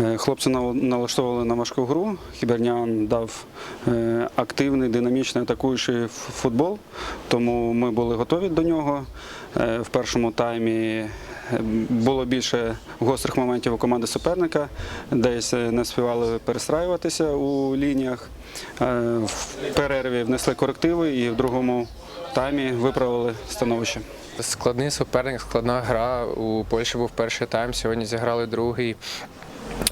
Е, Хлопці нал- налаштовували на важку гру. Хібернян дав е, активний, динамічний атакуючий футбол, тому ми були готові до нього. Е, В першому таймі було більше гострих моментів у команди суперника, десь не співали перестраюватися у лініях. В перерві внесли корективи і в другому таймі виправили становище. Складний суперник, складна гра. У Польщі був перший тайм, сьогодні зіграли другий.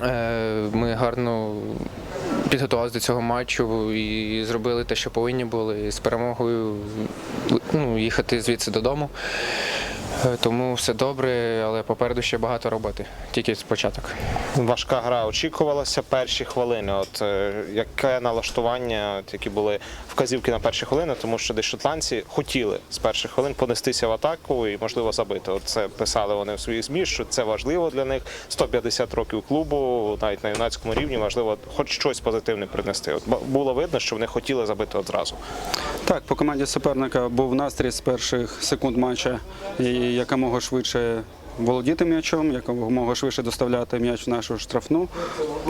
Е, Ми гарно підготувалися до цього матчу і зробили те, що повинні були, з перемогою ну, їхати звідси додому. Е, Тому все добре, але попереду ще багато роботи, тільки початок. Важка гра очікувалася перші хвилини. От е, яке налаштування, які були вказівки на перші хвилини, тому що десь шотландці хотіли з перших хвилин понестися в атаку і можливо забити. От це писали вони в своїх змі, що це важливо для них. 150 років клубу, навіть на юнацькому рівні, важливо хоч щось позитивне принести. От було видно, що вони хотіли забити одразу. Так, по команді суперника був настрій з перших секунд матча і якомога швидше володіти м'ячом, якомога швидше доставляти м'яч в нашу штрафну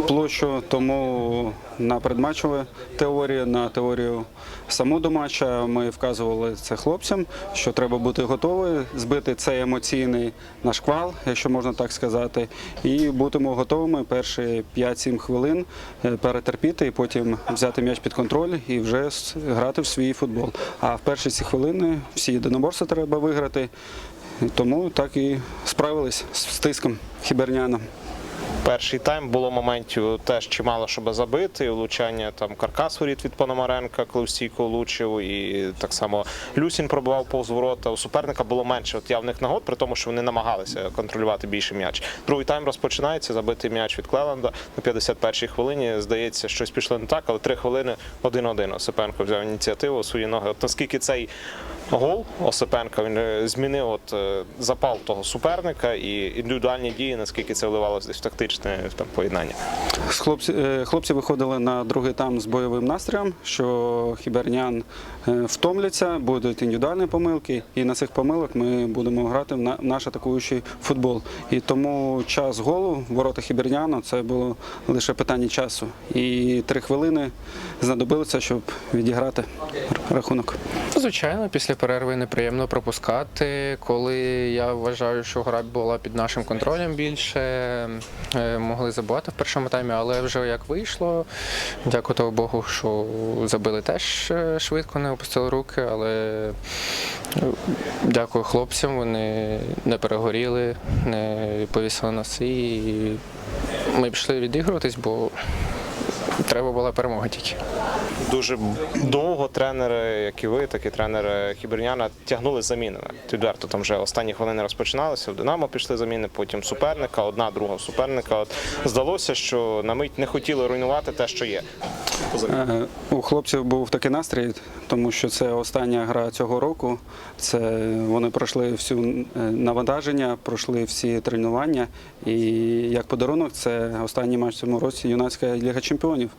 площу. Тому на предматчову теорію, на теорію саму до матча ми вказували це хлопцям, що треба бути готові збити цей емоційний наш квал, якщо можна так сказати, і будемо готовими перші 5-7 хвилин е, перетерпіти і потім взяти м'яч під контроль і вже грати в свій футбол. А в перші ці хвилини всі єдиноборства треба виграти. Тому так і справились з тиском хіберняна. Перший тайм було моментів теж чимало, щоб забити. Влучання там каркас воріт від Пономаренка, стійку влучив, і так само Люсін пробував повз ворота. У суперника було менше от явних нагод, при тому, що вони намагалися контролювати більше м'яч. Другий тайм розпочинається, забитий м'яч від Клеланда на 51-й хвилині. Здається, щось пішло не так, але три хвилини один-один. Осипенко взяв ініціативу у свої ноги. От наскільки цей гол Осипенка він е, змінив от е, запал того суперника і індивідуальні дії, наскільки це вливалося десь в тактичне там поєднання. Хлопці, е, хлопці виходили на другий там з бойовим настроєм, що хібернян е, втомляться, будуть індивідуальні помилки, і на цих помилок ми будемо грати в наш атакуючий футбол. І тому час голу ворота хіберняна це було лише питання часу. І три хвилини знадобилося, щоб відіграти рахунок. Звичайно, після перерви неприємно пропускати, коли я вважаю, що гра була під нашим контролем більше, е, могли забувати в першому таймі, але вже як вийшло, дякую Богу, що забили теж е, швидко, не опустили руки, але е, дякую хлопцям, вони не перегоріли, не повісили носи. І ми пішли відігруватись, бо треба була перемога тільки. Дуже довго тренери, як і ви, так і тренери Хіберняна, тягнули з замінами. Відверто там вже останні хвилини розпочиналися. В Динамо пішли заміни, потім суперника, одна, друга суперника. От здалося, що на мить не хотіли руйнувати те, що є. Е, У хлопців був такий настрій, тому що це остання гра цього року. Це вони пройшли всю е, навантаження, пройшли всі тренування. І як подарунок, це останній матч в цьому році юнацька ліга чемпіонів.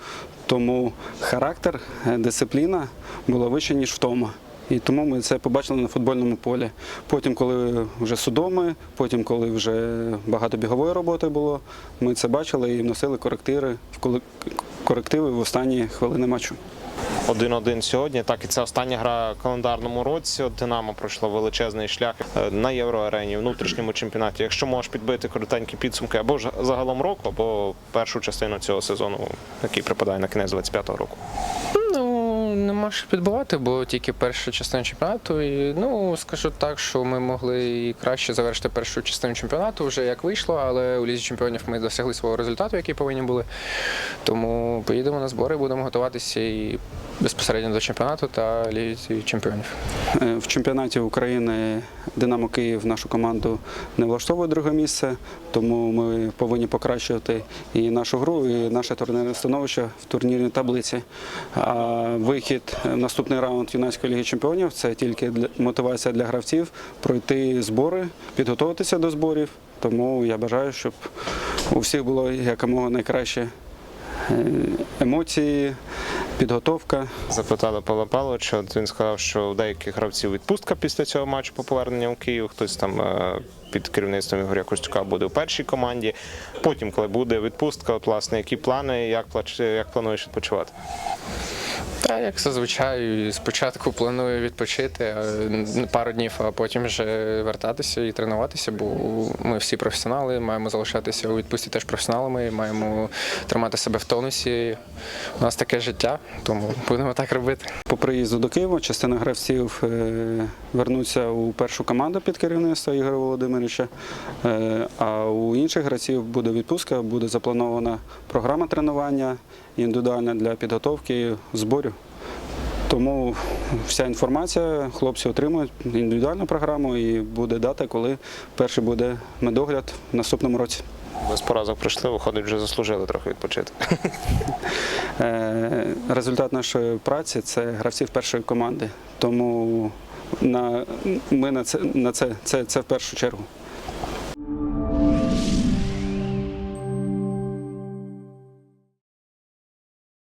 Тому характер, е, дисципліна була вища, ніж втома. І тому ми це побачили на футбольному полі. Потім, коли вже судоми, потім, коли вже багато бігової роботи було, ми це бачили і вносили корективи в корективи в останні хвилини матчу. 1-1 сьогодні. Так і це остання гра в календарному році. Динамо пройшло величезний шлях е, на євроарені, внутрішньому чемпіонаті. Якщо можеш підбити коротенькі підсумки або ж загалом року, або першу частину цього сезону, який припадає на кінець 25-го року. Ну, не можеш підбивати, бо тільки перша частина чемпіонату. І, ну, скажу так, що ми могли і краще завершити першу частину чемпіонату, вже як вийшло, але у лізі чемпіонів ми досягли свого результату, який повинні були. Тому поїдемо на збори, будемо готуватися і безпосередньо до чемпіонату та лізі чемпіонів. Е, В чемпіонаті України Динамо Київ нашу команду не влаштовує друге місце, тому ми повинні покращувати і нашу гру, і наше турнірне становище в турнірній таблиці. А вихід в наступний раунд юнацької ліги чемпіонів це тільки мотивація для гравців пройти збори, підготуватися до зборів. Тому я бажаю, щоб у всіх було якомога найкраще Е, Емоції, підготовка. Запитали Павла Павловича, він сказав, що у деяких гравців відпустка після цього матчу по поверненню в Київ. Хтось там е, під керівництвом Ігоря Костюка буде у першій команді. Потім, коли буде відпустка, от власне, які плани, як плануєш відпочивати? Та як зазвичай, спочатку планую відпочити е, пару днів, а потім вже вертатися і тренуватися, бо ми всі професіонали, маємо залишатися у відпустці теж професіоналами, маємо тримати себе в тонусі. У нас таке життя, тому будемо так робити. По приїзду до Києва частина гравців е, вернуться у першу команду під керівництво Ігоря Володимировича, Е, а у інших гравців буде відпустка, буде запланована програма тренування індивідуальна для підготовки зборів. Тому вся інформація хлопці отримують індивідуальну програму і буде дата, коли перший буде медогляд в наступному році. Без поразок прийшли, виходить, вже заслужили трохи відпочити. Е, Результат нашої праці це гравців першої команди. Тому на, ми на це, на це, це, це в першу чергу.